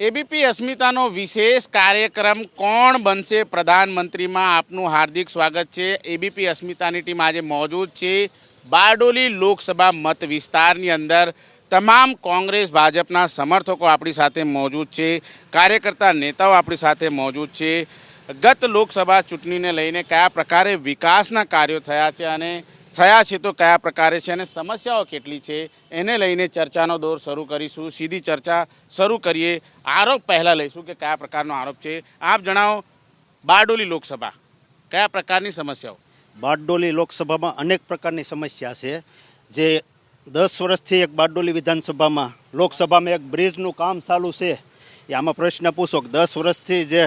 ABP અસ્મિતાનો વિશેષ કાર્યક્રમ કોણ બનશે? પ્રધાનમંત્રીમાં આપનું હાર્દિક સ્વાગત છે. એબીપી અસ્મિતાની ટીમ આજે મોજૂદ છે. બારડોલી લોકસભા મત વિસ્તારની અંદર તમામ કોંગ્રેસ ભાજપના સમર્થકો આપણી સાથે મોજૂદ છે. કાર્યકર્તા નેતાઓ આપણી સાથે મોજૂદ છે. ગત લોકસભા ચૂંટણીને લઈને કયા પ્રકારે વિકાસના કાર્યો થયા છે અને થયા છે તો કયા પ્રકારે છે અને સમસ્યાઓ કેટલી છે એને લઈને ચર્ચાનો દોર શરૂ કરીશું, સીધી ચર્ચા શરૂ કરીએ. આરોપ પહેલાં લઈશું કે કયા પ્રકારનો આરોપ છે. આપ જણાવો, બારડોલી લોકસભા, કયા પ્રકારની સમસ્યાઓ? બારડોલી લોકસભામાં અનેક પ્રકારની સમસ્યા છે. જે દસ વર્ષથી એક બારડોલી વિધાનસભામાં, લોકસભામાં એક બ્રિજનું કામ ચાલુ છે. એ આમાં પ્રશ્ન પૂછો કે દસ વર્ષથી જે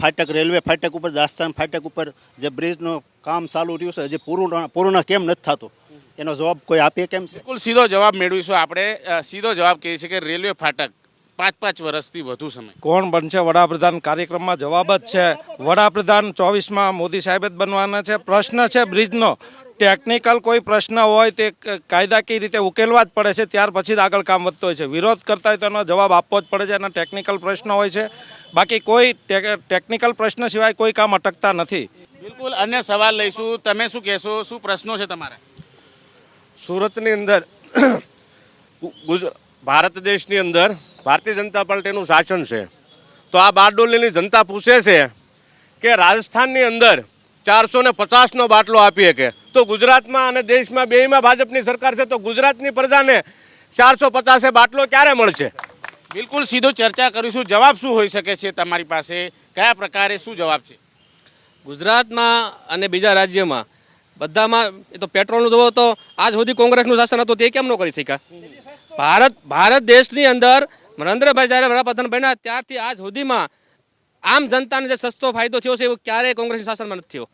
ફાટક, રેલવે ફાટક ઉપર, દાસ્તાન ફાટક ઉપર જે બ્રિજનું કામ ચાલુ રહ્યું છે હજી પૂરું પૂર્ણ કેમ નથી થતું? એનો જવાબ કોઈ આપે કેમ છે? બિલકુલ સીધો જવાબ મેળવીશું આપણે. સીધો જવાબ કહીએ છીએ કે રેલવે ફાટક પાંચ પાંચ વર્ષથી વધુ સમય. કોણ બનશે? વડાપ્રધાન કાર્યક્રમમાં જવાબ જ છે. વડાપ્રધાન ચોવીસમાં મોદી સાહેબ જ બનવાના છે. પ્રશ્ન છે બ્રિજનો. ટેકનિકલ કોઈ પ્રશ્ન હોય તે કાયદાકીય રીતે ઉકેલવા જ પડે છે. ત્યાર પછી જ આગળ કામ વધતો હોય છે. વિરોધ કરતા હોય તો એનો જવાબ આપવો જ પડે છે એના ટેકનિકલ પ્રશ્ન હોય છે. બાકી કોઈ ટેકનિકલ પ્રશ્ન સિવાય કોઈ કામ અટકતા નથી. બિલકુલ અન્ય સવાલ લઈશું. તમે શું કહેશો? શું પ્રશ્નો છે તમારા? સુરતની અંદર ભારત દેશની અંદર ભારતીય જનતા પાર્ટીનું શાસન છે. તો આ બારડોલીની જનતા પૂછે છે કે રાજસ્થાનની અંદર ચારસો ને પચાસનો બાટલો આપી શકે. તો ગુજરાતમાં અને દેશમાં બેયમાં ભાજપની સરકાર છે તો ગુજરાતની પ્રજાને ચારસો પચાસે બાટલો ક્યારે મળશે? બિલકુલ સીધો ચર્ચા કરીશું. જવાબ શું હોઈ શકે છે તમારી પાસે? કયા પ્રકારે શું જવાબ છે? ગુજરાતમાં અને બીજા રાજ્યમાં બધામાં, એ તો પેટ્રોલનું જોવો તો આજ સુધી કોંગ્રેસનું શાસન હતું, તે કેમ ન કરી શક્યા? ભારત ભારત દેશની અંદર નરેન્દ્રભાઈ જ્યારે વડાપ્રધાન બન્યા, ત્યારથી આજ સુધીમાં આમ જનતાને જે સસ્તો ફાયદો થયો છે, એવું ક્યારેય કોંગ્રેસ શાસનમાં નથી થયો.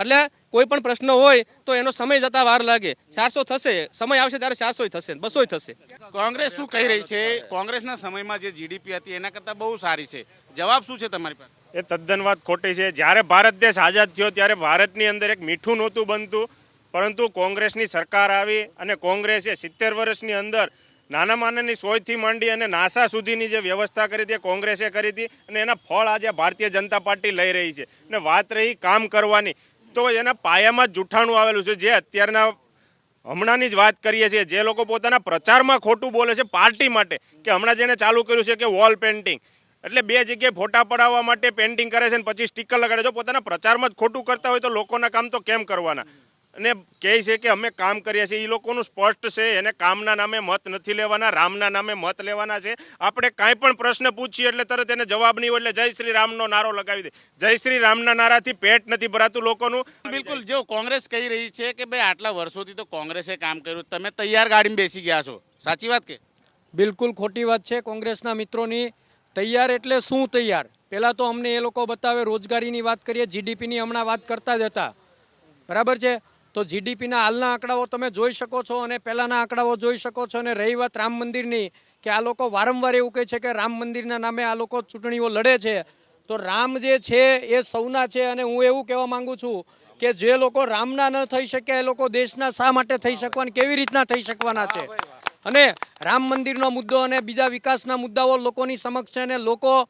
એટલે કોઈ પણ પ્રશ્ન હોય, તો એનો સમય જતા વાર લાગે. ચારસો થશે. સમય આવશે ત્યારે ચારસો થશે બસો થશે. કોંગ્રેસ શું કહી રહી છે? કોંગ્રેસના સમયમાં જે જીડીપી હતી, એના કરતાં બહુ સારી છે. જવાબ શું છે તમારી પાસે? એ તદ્દન વાત ખોટી છે. જ્યારે ભારત દેશ આઝાદ થયો ત્યારે ભારતની અંદર એક મીઠું નહોતું બનતું. પરંતુ કોંગ્રેસની સરકાર આવી અને કોંગ્રેસે સિત્તેર વર્ષની અંદર નાના માનાની સોયથી માંડી અને નાસા સુધીની જે વ્યવસ્થા કરી હતી એ કોંગ્રેસે કરી હતી અને એના ફળ આજે ભારતીય જનતા પાર્ટી લઈ રહી છે. અને વાત રહી કામ કરવાની. તો એના પાયામાં જૂઠાણું આવેલું છે. જે અત્યારના હમણાંની જ વાત કરીએ છીએ. જે લોકો પોતાના પ્રચારમાં ખોટું બોલે છે પાર્ટી માટે. કે હમણાં જેણે ચાલુ કર્યું છે કે વોલ પેઇન્ટિંગ એટલે બે જગ્યાએ ફોટા પડાવવા માટે પેઇન્ટિંગ કરે છે અને પછી સ્ટીકર લગાડે જો પોતાના પ્રચારમાં જ ખોટું કરતા હોય તો લોકોના કામ તો કેમ કરવાના? અને કહે છે કે અમે કામ કરીએ છીએ. એ લોકોનું સ્પષ્ટ છે. એને કામના નામે મત નથી લેવાના રામના નામે મત લેવાના છે. આપણે કાંઈ પણ પ્રશ્ન પૂછીએ એટલે તરત એને જવાબ નહીં હોય એટલે જય શ્રી રામનો નારો લગાવી દે. જય શ્રી રામના નારાથી પેટ નથી ભરાતું લોકોનું. બિલકુલ. જો કોંગ્રેસ કહી રહી છે કે ભાઈ આટલા વર્ષોથી તો કોંગ્રેસે કામ કર્યું. તમે તૈયાર ગાડીમાં બેસી ગયા છો. સાચી વાત કે? બિલકુલ ખોટી વાત છે કોંગ્રેસના મિત્રોની. તૈયાર એટલે શું તૈયાર? પહેલાં તો અમને એ લોકો બતાવે રોજગારીની વાત કરીએ જીડીપીની હમણાં વાત કરતા જ હતા. બરાબર છે? તો જીડીપીના હાલના આંકડાઓ તમે જોઈ શકો છો અને પહેલાંના આંકડાઓ જોઈ શકો છો અને રહી વાત રામ મંદિરની, કે આ લોકો વારંવાર એવું કહે છે કે રામ મંદિરના નામે આ લોકો ચૂંટણીઓ લડે છે. તો રામ જે છે એ સૌના છે અને હું એવું કહેવા માંગુ છું કે જે લોકો રામના ન થઈ શક્યા એ લોકો દેશના શા માટે થઈ શકવાના, કેવી રીતના થઈ શકવાના છે? અને રામ મંદિરનો મુદ્દો અને બીજા વિકાસના મુદ્દાઓ લોકોની સમક્ષ છે અને લોકો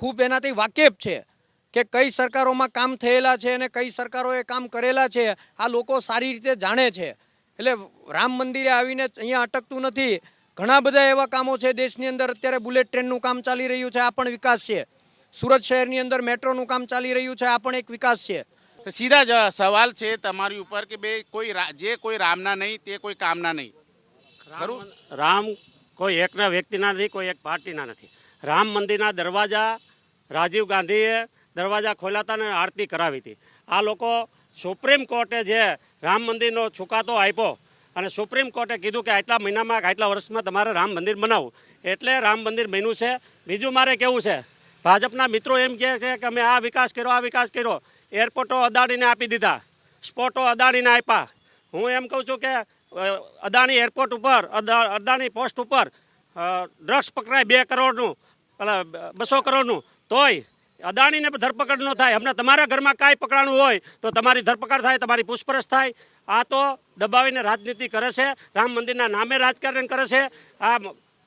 ખૂબ એનાથી વાકેફ છે કે કઈ સરકારોમાં કામ થયેલા છે અને કઈ સરકારોએ કામ કરેલા છે, આ લોકો સારી રીતે જાણે છે. એટલે રામ મંદિરે આવીને અહીંયા અટકતું નથી. ઘણા બધા એવા કામો છે દેશની અંદર, અત્યારે બુલેટ ટ્રેનનું કામ ચાલી રહ્યું છે, આ પણ વિકાસ છે. સુરત શહેરની અંદર મેટ્રોનું કામ ચાલી રહ્યું છે, આ પણ એક વિકાસ છે. સીધા જ સવાલ છે તમારી ઉપર કે બે કોઈ જે કોઈ રામના નહીં, તે કોઈ કામના નહીં. ખરું? રામ કોઈ એકના વ્યક્તિના નથી, કોઈ એક પાર્ટીના નથી. રામ મંદિરના દરવાજા રાજીવ ગાંધીએ દરવાજા ખોલાતા અને આરતી કરાવી હતી. આ લોકો સુપ્રીમ કોર્ટે જે રામ મંદિરનો છુકાતો આપ્યો અને સુપ્રીમ કોર્ટે કીધું કે આટલા મહિનામાં, આટલા વર્ષમાં તમારે રામ મંદિર બનાવવું. એટલે રામ મંદિર બન્યું છે. બીજું મારે કેવું છે? ભાજપના મિત્રો એમ કહે છે કે અમે આ વિકાસ કર્યો, આ વિકાસ કર્યો. એરપોર્ટો અદાણીને આપી દીધા. સ્પોટો અદાણીને આપ્યા. હું એમ કહું છું કે અદાણી એરપોર્ટ ઉપર, અદા- અદાણી પોસ્ટ ઉપર ડ્રગ્સ પકડાય બે કરોડનું બસો કરોડનું. તોય અદાણીને ધરપકડ ન થાય. હમણાં તમારા ઘરમાં કાંઈ પકડાણું હોય તો તમારી ધરપકડ થાય, તમારી પૂછપરછ થાય. આ તો દબાવીને રાજનીતિ કરે છે. રામ મંદિરના નામે રાજકારણ કરે છે. આ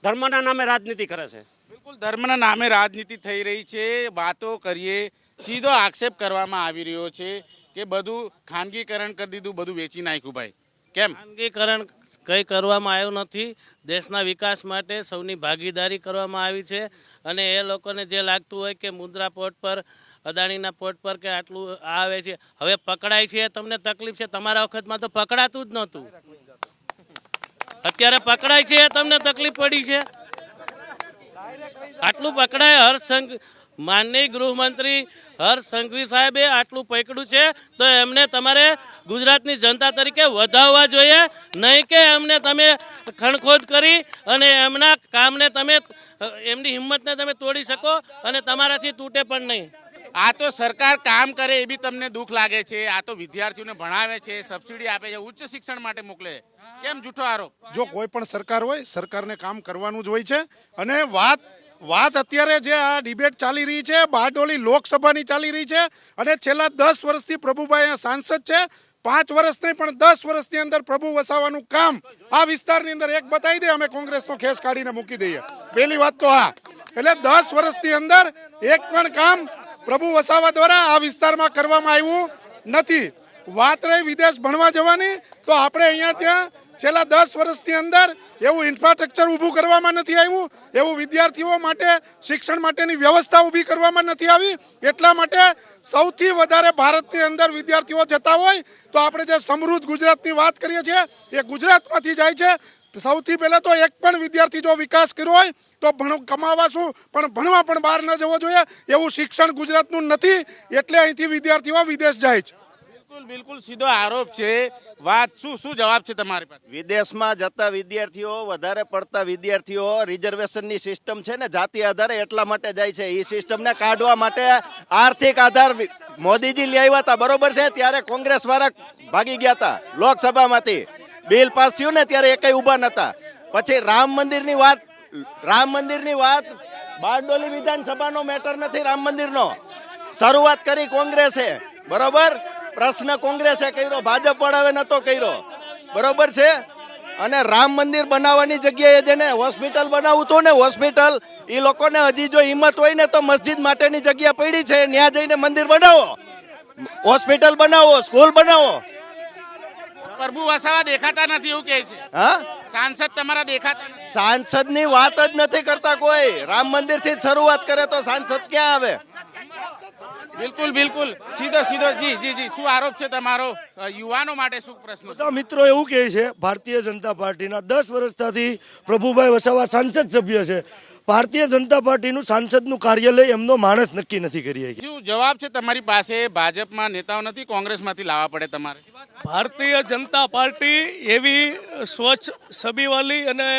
ધર્મના નામે રાજનીતિ કરે છે. બિલકુલ, ધર્મના નામે રાજનીતિ થઈ રહી છે. વાતો કરીએ. સીધો આક્ષેપ કરવામાં આવી રહ્યો છે કે બધું ખાનગીકરણ કરી દીધું, બધું વેચી નાખ્યું ભાઈ. કેમ? ખાનગીકરણ કંઈ કરવામાં આવ્યું નથી. દેશના વિકાસ માટે સૌની ભાગીદારી કરવામાં આવી છે અને એ લોકોને જે લાગતું હોય કે મુદ્રા પોર્ટ પર, અદાણીના પોર્ટ પર કે આટલું આવે છે. હવે પકડાય છે તમને તકલીફ છે? તમારા વખતમાં તો પકડાતું જ નહોતું. અત્યારે પકડાય છે તમને તકલીફ પડી છે? આટલું પકડાય હર્ષ માનનીય ગૃહમંત્રી હર્ષ સંઘવી સાહેબે આટલું પકડ્યું છે તો એમને તમારે ગુજરાતની જનતા તરીકે વધાવવા જોઈએ. નહીં કે એમને તમે ખણખોદ કરી અને એમના કામને તમે એમની હિંમતને તમે તોડી શકો અને તમારાથી તૂટે પણ નહીં. આ તો સરકાર કામ કરે એ બી તમને દુઃખ લાગે છે. આ તો વિદ્યાર્થીઓને ભણાવે છે સબસિડી આપે છે ઉચ્ચ શિક્ષણ માટે મોકલે. કેમ જૂઠો આરોપ? જો કોઈ પણ સરકાર હોય સરકારને કામ કરવાનું જ હોય છે અને વાત વાત અત્યારે જે આ ડિબેટ ચાલી રહી છે, બારડોલી લોકસભાની ચાલી રહી છે અને છેલ્લા દસ વર્ષથી પ્રભુભાઈ સાંસદ છે. પાંચ વર્ષ નહીં, પણ દસ વર્ષની અંદર પ્રભુ વસાવાનું કામ આ વિસ્તારની અંદર એક બતાવી દે, અમે કોંગ્રેસનો ખેસ કાઢીને મૂકી દઈએ. પહેલી વાત તો આ. એટલે દસ વર્ષની અંદર એક પણ કામ પ્રભુ વસાવા દ્વારા આ વિસ્તારમાં કરવામાં આવ્યું નથી. વાત રહી વિદેશ ભણવા જવાની, તો આપણે અહીંયા ત્યાં છેલ્લા દસ વર્ષની અંદર એવું ઇન્ફ્રાસ્ટ્રક્ચર ઊભું કરવામાં નથી આવ્યું, એવું વિદ્યાર્થીઓ માટે, શિક્ષણ માટેની વ્યવસ્થા ઊભી કરવામાં નથી આવી. એટલા માટે સૌથી વધારે ભારતની અંદર વિદ્યાર્થીઓ જતા હોય તો આપણે જે સમૃદ્ધ ગુજરાતની વાત કરીએ છીએ, એ ગુજરાતમાંથી જાય છે. સૌથી પહેલાં તો એક પણ વિદ્યાર્થી જો વિકાસ કર્યો હોય, તો ભણ, કમાવા શું? પણ ભણવા પણ બહાર ન જવો જોઈએ. એવું શિક્ષણ ગુજરાતનું નથી, એટલે અહીંથી વિદ્યાર્થીઓ વિદેશ જાય છે. બિલકુલ સીધો આરોપ છે. વાત શું શું જવાબ છે તમારી પાસે? વિદેશમાં જતા વિદ્યાર્થીઓ, વધારે પડતા વિદ્યાર્થીઓ રિઝર્વેશનની સિસ્ટમ છે ને, જાતિ આધારે એટલા માટે જાય છે. એ સિસ્ટમને કાઢવા માટે આર્થિક આધાર મોદીજી લઈ આવ્યા હતા, બરોબર છે? ત્યારે કોંગ્રેસ વાળા ભાગી ગયા હતા લોકસભામાંથી. બિલ પાસ થયું ને, ત્યારે એકય ઊભા નતા પછી રામ મંદિરની વાત, રામ મંદિરની વાત, બારડોલી વિધાનસભાનો મેટર નથી, રામ મંદિરનો. શરૂઆત કરી કોંગ્રેસે, બરોબર? પ્રશ્ન કોંગ્રેસે કર્યો ભાજપ વાળાએ નતો કર્યો. બરોબર છે? અને રામ મંદિર બનાવવાની જગ્યાએ જેને હોસ્પિટલ બનાવવું હતું ને હોસ્પિટલ એ લોકોને હજી જો હિંમત હોય ને તો મસ્જિદ માટેની જગ્યા પડી છે ત્યાં જઈને મંદિર બનાવો. હોસ્પિટલ બનાવો સ્કૂલ બનાવો. પ્રભુ વસાવા દેખાતા નથી એવું કહે છે. હા? સાંસદ તમારા દેખાતા સાંસદની વાત જ નથી કરતા કોઈ. રામ મંદિરથી શરૂઆત કરે તો સાંસદ ક્યાં આવે? બિલકુલ બિલકુલ. સીધો સીધો. જી જી જી. શું આરોપ છે તમારો? યુવાનો માટે શું પ્રશ્ન બધા મિત્રો એવું કહે છે ભારતીય જનતા પાર્ટીના દસ વર્ષથી પ્રભુભાઈ વસાવા સાંસદ સભ્ય છે. ભારતીય જનતા પાર્ટીનું સાંસદનું કાર્યાલય એમનો માણસ નક્કી નથી કરી શક્યો. શું જવાબ છે તમારી પાસે? ભાજપમાં નેતાઓ નથી કોંગ્રેસમાંથી લાવવા પડે તમારે? ભારતીય જનતા પાર્ટી એવી સ્વચ્છ છબીવાળી અને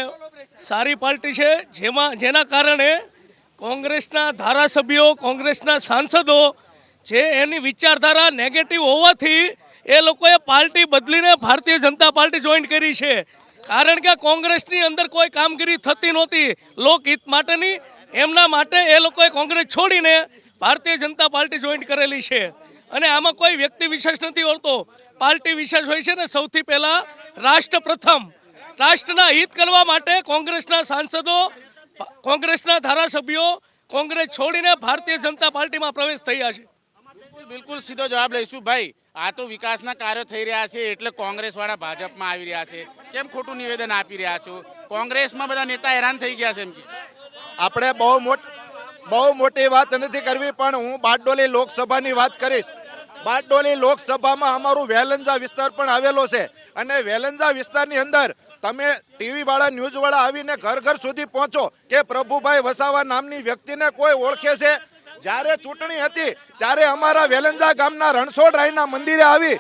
સારી પાર્ટી છે જેમાં જેના કારણે કોંગ્રેસના ધારાસભ્યો, કોંગ્રેસના સાંસદો જે એની વિચારધારા નેગેટિવ હોવાથી એ લોકોએ પાર્ટી બદલીને ભારતીય જનતા પાર્ટી જોઈન કરી છે. કારણ કે કોંગ્રેસની અંદર કોઈ કામગીરી થતી નહોતી. લોકહિત માટેની, એમના માટે એ લોકોએ કોંગ્રેસ છોડીને ભારતીય જનતા પાર્ટી જોઈન કરેલી છે. અને આમાં કોઈ વ્યક્તિ વિશેષ નથી હોતો. પાર્ટી વિશેષ હોય છે ને સૌથી પહેલાં રાષ્ટ્ર પ્રથમ રાષ્ટ્રના હિત કરવા માટે કોંગ્રેસના સાંસદો કોંગ્રેસના ધારાસભ્યો કોંગ્રેસ છોડીને ભારતીય જનતા પાર્ટીમાં પ્રવેશ થયા છે. બિલકુલ બિલકુલ સીધો જવાબ લઈશું. ભાઈ આ તો વિકાસના કાર્યો થઈ રહ્યા છે એટલે કોંગ્રેસ વાળા ભાજપમાં આવી રહ્યા છે. કેમ ખોટું નિવેદન આપી રહ્યા છો? કોંગ્રેસમાં બધા નેતા હેરાન થઈ ગયા છે એમ કે. આપણે બહુ મોટ બહુ મોટી વાત નથી કરવી પણ હું બારડોલી લોકસભાની વાત કરીશ. બારડોલી લોકસભામાં અમારું વેલંજા વિસ્તાર પણ આવેલો છે. અને વેલંજા વિસ્તારની અંદર તમે ટીવી વાળા ન્યૂઝ વાળા આવીને ઘર ઘર સુધી પહોંચો કે પ્રભુભાઈ વસાવા નામની વ્યક્તિને કોઈ ઓળખે છે? જ્યારે ચૂંટણી હતી, ત્યારે અમારા વેલંજા ગામના રણછોડ રાયના મંદિરે આવી,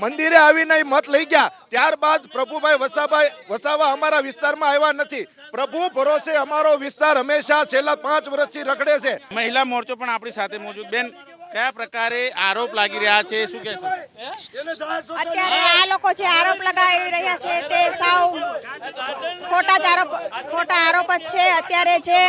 મંદિરે આવીને મત લઈ ગયા. ત્યારબાદ પ્રભુભાઈ વસાભાઈ, વસાવા અમારા વિસ્તારમાં આવ્યા નથી. પ્રભુ ભરોસે અમારો વિસ્તાર હંમેશા છેલ્લા પાંચ વર્ષથી રખડે છે. મહિલા મોરચો પણ આપણી સાથે મોજૂદ. બેન કયા પ્રકારે આરોપ લાગી રહ્યા છે? શું કહેશો? અત્યારે આ લોકો જે આરોપ લગાવી રહ્યા છે તે સાવ ખોટા જ આરોપ, ખોટા આરોપ જ છે. અત્યારે જે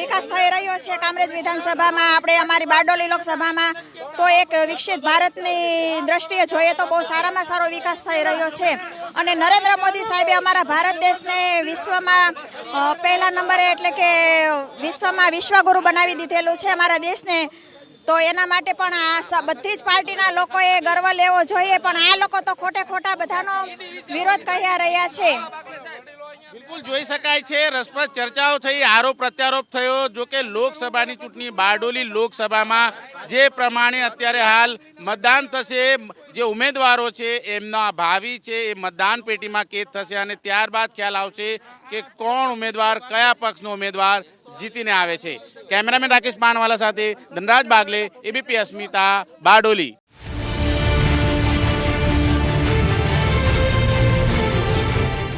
વિકાસ થઈ રહ્યો છે કામરેજ વિધાનસભામાં, આપણે અમારી બારડોલી લોકસભામાં, તો એક વિકસિત ભારતની દ્રષ્ટિએ જોઈએ તો બહુ સારામાં સારો વિકાસ થઈ રહ્યો છે. અને નરેન્દ્ર મોદી સાહેબે અમારા ભારત દેશને વિશ્વમાં પહેલા નંબરે એટલે કે વિશ્વમાં વિશ્વગુરુ બનાવી દીધેલું છે. અમારા દેશને તો એના માટે પણ આ બધી જ પાર્ટીના લોકોએ ગર્વ લેવો જોઈએ, પણ આ લોકો તો ખોટે ખોટા બધાનો વિરોધ કહ્યા રહ્યા છે. બિલકુલ જોઈ શકાય છે, રસપ્રદ ચર્ચાઓ થઈ, આરોપ પ્રત્યારોપ થયો. જો કે લોકસભાની ચૂંટણી બારડોલી લોકસભામાં જે પ્રમાણે અત્યારે હાલ મતદાન થશે, જે ઉમેદવારો છે, એમના ભાવિ છે, એ મતદાન પેટીમાં કેદ થશે. અને ત્યારબાદ ખ્યાલ આવશે કે કોણ ઉમેદવાર, કયા પક્ષનો ઉમેદવાર જીતીને આવે છે. કેમેરામેન રાકેશ પાનવાલા સાથે ધનરાજ બાગલે એબીપી અસ્મિતા બારડોલી.